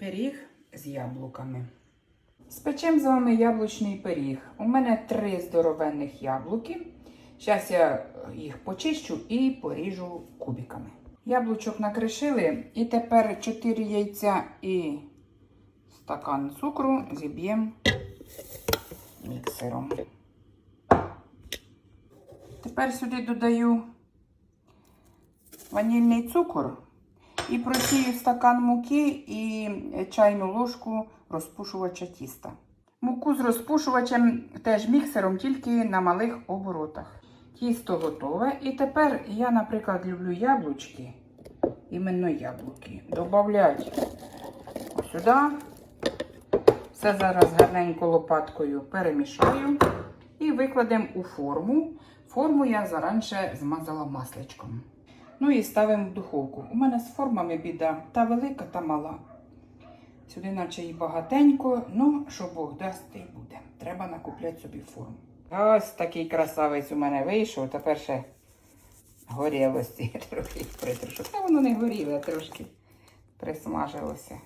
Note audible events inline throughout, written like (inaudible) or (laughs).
пиріг з яблуками. Спечем з вами яблучний пиріг. У мене три здоровенних яблуки. Зараз я їх почищу і поріжу кубиками. Яблучок накришили, і тепер 4 яйця і стакан цукру зіб'ємо міксером. Тепер сюди додаю ванільний цукор і просію стакан муки і чайну ложку розпушувача тіста. Муку з розпушувачем теж міксером, тільки на малих оборотах. Тісто готове. І тепер я, наприклад, люблю яблучки, іменно яблуки. Добавлять сюди. Все зараз гарненько лопаткою перемішаю і викладемо у форму. Форму я заранше змазала масличком. Ну і ставимо в духовку. У мене з формами біда та велика, та мала. Сюди, наче і багатенько, ну, що Бог дасть, те й буде. Треба накупляти собі форму. Ось такий красавець у мене вийшов. Тепер ще горілості (laughs) трохи притрушу. Та воно не горіло, трошки присмажилося.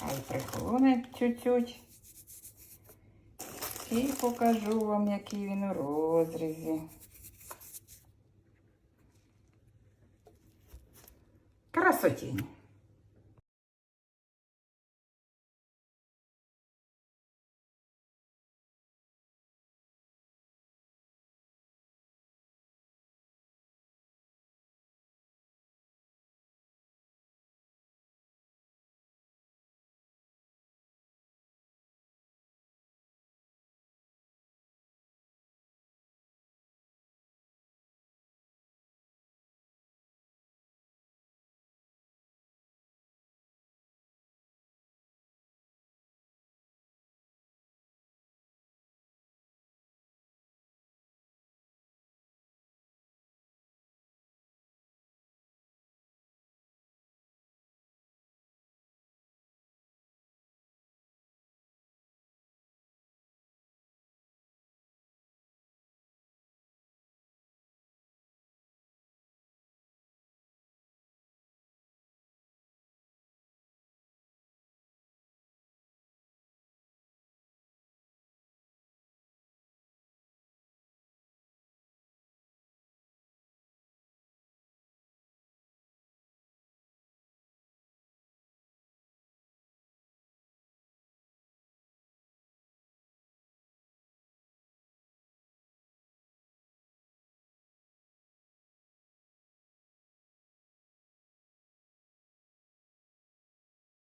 Хай прихолоне чуть-чуть. І покажу вам, який він у розрізі. Красотінь.